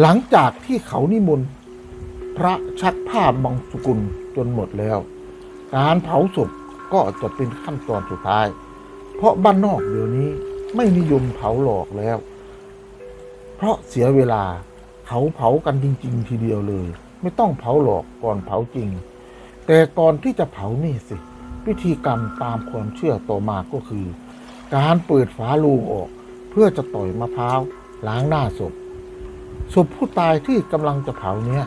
หลังจากที่เขานิมนต์พระชักผ้าบังสุกุลจนหมดแล้ว การเผาศพก็จะเป็นขั้นตอนสุดท้าย เพราะบ้านนอกเดี๋ยวนี้ไม่นิยมเผาหลอกแล้ว เพราะเสียเวลาเขาเผากันจริง ๆ ทีเดียวเลย ไม่ต้องเผาหลอกก่อนเผาจริง แต่ก่อนที่จะเผานี่สิพิธีกรรมตามความเชื่อต่อมาก็คือ การเปิดฝาลูงออก เพื่อจะต่อยมะพร้าวล้างหน้าศพ ศพผู้ตายที่กำลังจะเผาเนี้ย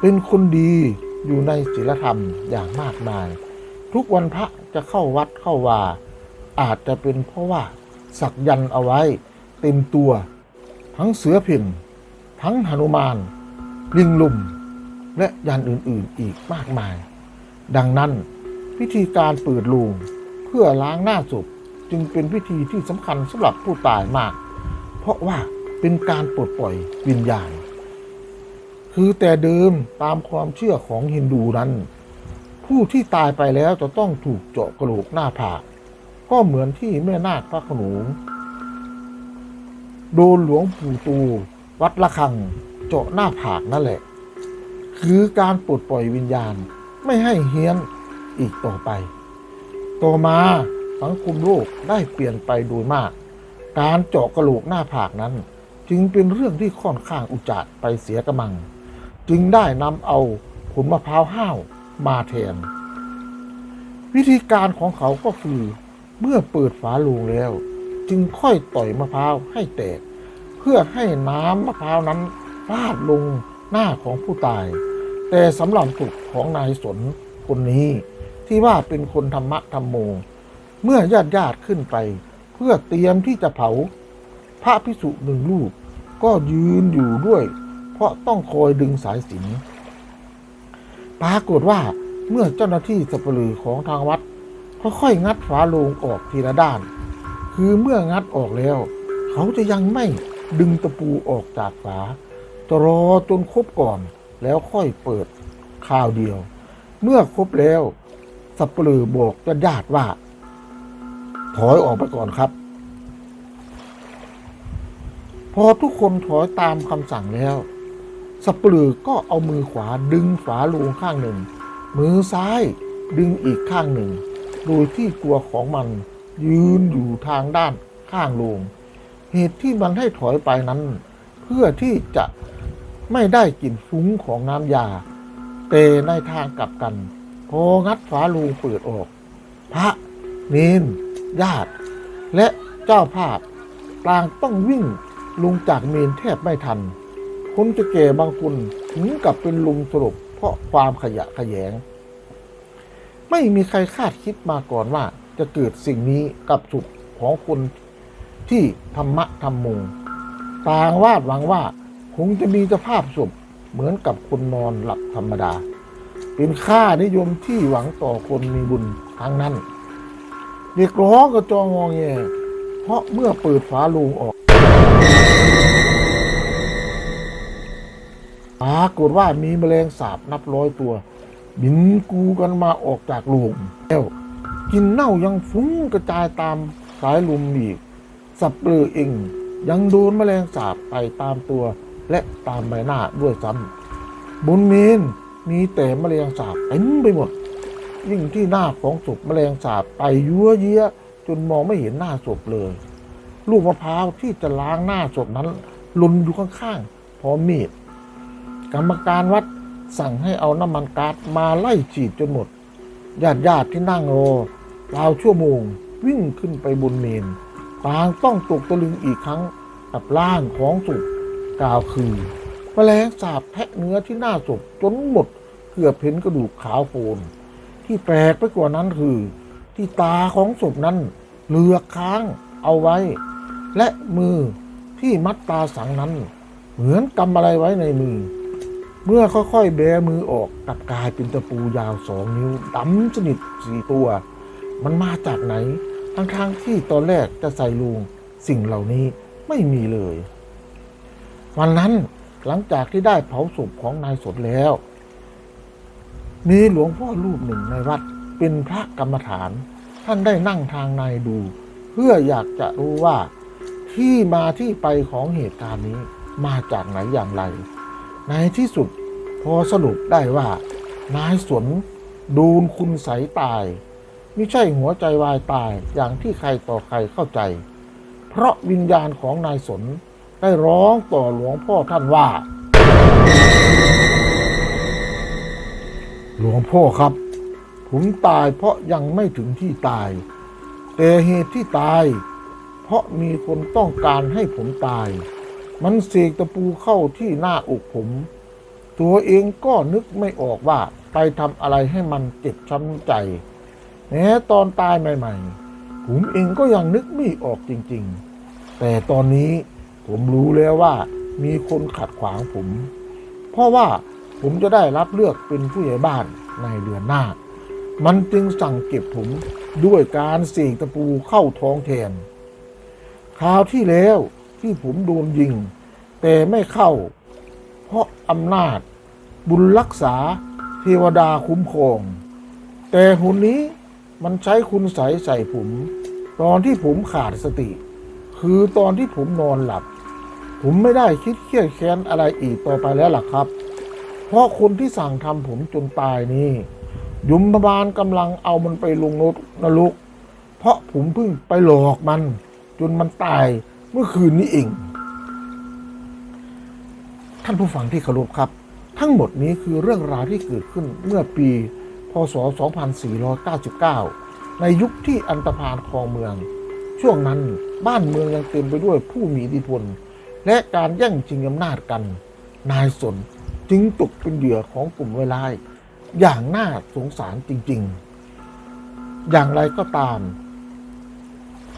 เป็นคนดีอยู่ในศีลธรรมอย่างมากมาย ทุกวันพระจะเข้าวัดเข้าวา อาจจะเป็นเพราะว่า สักยันต์เอาไว้เต็มตัว ทั้งเสือเพ่นทั้งหนุมาน ลิงลุม และยันอื่นๆอีกมากมาย ดังนั้นพิธีการเปิดลูงเพื่อล้างหน้าศพจึงเป็นพิธีที่สำคัญสำหรับผู้ตายมาก เพราะว่า เป็นการปลดปล่อยวิญญาณ คือแต่เดิมตามความเชื่อของฮินดูนั้น ผู้ที่ตายไปแล้วจะต้องถูกเจาะกระโหลกหน้าผากก็เหมือนที่แม่นาคพระขนงโดนหลวงปู่ตูวัดละคังเจาะหน้าผากนั่นแหละ คือการปลดปล่อยวิญญาณไม่ให้เฮี้ยนอีกต่อไป ต่อมาสังคมโลกได้เปลี่ยนไปโดยมาก การเจาะกระโหลกหน้าผากนั้น จึงเป็นเรื่องที่ค่อนข้างอุจาดไปเสียกระมัง จึงได้นำเอาผลมะพร้าวห้าวมาแทน วิธีการของเขาก็คือเมื่อเปิดฝาโลงแล้ว จึงค่อยต่อยมะพร้าวให้แตก เพื่อให้น้ำมะพร้าวนั้นราดลงหน้าของผู้ตาย แต่สำหรับศพของนายสนคนนี้ที่ว่าเป็นคนธรรมะธรรมโม เมื่อญาติญาติขึ้นไป เพื่อเตรียมที่จะเผา พระพิสุหนึ่งรูป ก็ยืนอยู่ด้วย เพราะต้องคอยดึงสายสิญจนปรากฏว่าเมื่อเจ้าหน้าที่สัปเหร่อของทางวัด ค่อยๆงัดฝาโลงออกทีละด้าน คือเมื่องัดออกแล้ว เขาจะยังไม่ดึงตะปูออกจากฝาจะรอจนครบก่อนแล้วค่อยเปิดคราวเดียว เมื่อครบแล้ว สับเปลือบอกญาติญาตว่า ถอยออกไปก่อนครับ อทุกคนถอยตามคำสั่งแล้ว สปลือก็เอามือขวาดึงฝาลูงข้างหนึ่ง มือซ้ายดึงอีกข้างหนึ่ง โดยที่ตัวของมันยืนอยู่ทางด้านข้างลง เหตุที่มันให้ถอยไปนั้น เพื่อที่จะไม่ได้กลิ่นฟุ้งของน้ำยา แต่ในทางกลับกัน พองัดฝาลูงเปิดออก พระเนนญาติ และเจ้าภาพต่างต้องวิ่ง ลุงจากเมนแทบไม่ทันคนจะแก่บางคนถึงกับเป็นลมสลบเพราะความขยะแขยง ไม่มีใครคาดคิดมาก่อนว่า จะเกิดสิ่งนี้กับสุขของคนที่ธรรมะธรรมโมต่างวาดหวังว่า คงจะมีสภาพศพเหมือนกับคนนอนหลับธรรมดา เป็นค่านิยมที่หวังต่อคนมีบุญทั้งนั้น เด็กร้องกระจองงองแงเพราะเมื่อเปิดฝาลูงออก ปรากฏว่ามีแมลงสาบนับร้อยตัว บินกูกันมาออกจากโลูงแล้วกินเน่ายังฟุ้งกระจายตามสายลมอีก สับเปลือเองยังโดนแมลงสาบไปตามตัว และตามใบหน้าด้วยซ้ำบนเมนมีแต่แมลงสาบเต็มไปหมด ยิ่งที่หน้าของศพแมลงสาบไปยั่วเยี้ยจนมองไม่เห็นหน้าศพเลย ลูกมะพร้าวที่จะล้างหน้าศพนั้นหล่นอยู่ข้างๆพร้อมมีด กรรมการวัดสั่งให้เอาน้ำมันก๊าซมาไล่ฉีดจนหมดญาติญาติที่นั่งรอราวชั่วโมงวิ่งขึ้นไปบนเมนต่างต้องตกตะลึงอีกครั้งกับร่างของศพกล่าวคือแมลงสาบแทะเนื้อที่หน้าศพจนหมดเกือบเห็นกระดูกขาวโพลนที่แปลกไปกว่านั้นคือ ที่ตาของศพนั้นเหลือกค้างเอาไว้ และมือที่มัดตาสังนั้น เหมือนกำอะไรไว้ในมือ เมื่อค่อยๆแบมือออกกลับกลายเป็นตะปูยาวสองนิ้วดำสนิทสี่ตัว มันมาจากไหน ทั้งๆที่ตอนแรกจะใส่ลุงสิ่งเหล่านี้ไม่มีเลย วันนั้นหลังจากที่ได้เผาศพของนายสดแล้ว มีหลวงพ่อรูปหนึ่งในวัดเป็นพระกรรมฐาน ท่านได้นั่งทางในดู เพื่ออยากจะรู้ว่าที่มาที่ไปของเหตุการณ์นี้มาจากไหนอย่างไร ในที่สุดพอสรุปได้ว่า นายสนดูนคุณใสยตาย ไม่ใช่หัวใจวายตายอย่างที่ใครต่อใครเข้าใจ เพราะวิญญาณของนายสนได้ร้องต่อหลวงพ่อท่านว่า หลวงพ่อครับ ผมตายเพราะยังไม่ถึงที่ตาย แต่เหตุที่ตาย เพราะมีคนต้องการให้ผมตาย มันเสกตะปูเข้าที่หน้าอกผม ตัวเองก็นึกไม่ออกว่าไปทำอะไรให้มันเจ็บช้ำใจแม้ตอนตายใหม่ ๆ ผมเองก็ยังนึกไม่ออกจริง ๆ แต่ตอนนี้ผมรู้แล้วว่ามีคนขัดขวางผม เพราะว่าผมจะได้รับเลือกเป็นผู้ใหญ่บ้านในเดือนหน้า มันจึงสั่งเก็บผมด้วยการเสกตะปูเข้าท้องแทน คราวที่แล้ว ที่ผมโดนยิง แต่ไม่เข้า เพราะอำนาจ บุญรักษาเทวดาคุ้มครอง แต่หุนนี้มันใช้คุณใสใส่ผม ตอนที่ผมขาดสติ คือตอนที่ผมนอนหลับ ผมไม่ได้คิดเครียดแค้นอะไรอีกต่อไปแล้วล่ะครับ เพราะคนที่สั่งทำผมจนตายนี่ยมบาลกำลังเอามันไปลงนรก เพราะผมเพิ่งไปหลอกมัน จนมันตาย เมื่อคืนนี้เอง ท่านผู้ฟังที่เคารพครับ ทั้งหมดนี้คือเรื่องราวที่เกิดขึ้นเมื่อปี พศ 2499 ในยุคที่อันตรพาลครองเมือง ช่วงนั้นบ้านเมืองยังเต็มไปด้วยผู้มีอิทธิพล และการแย่งชิงอำนาจกัน นายสนจึงตกเป็นเหยื่อของกลุ่มเวลายอย่างน่าสงสารจริง ๆ อย่างไรก็ตาม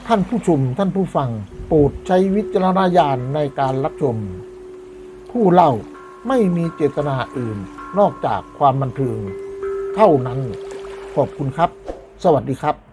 ท่านผู้ชมท่านผู้ฟัง โปรดใช้วิจารณญาณในการรับชม ผู้เล่าไม่มีเจตนาอื่นนอกจากความบันเทิงเท่านั้น ขอบคุณครับ สวัสดีครับ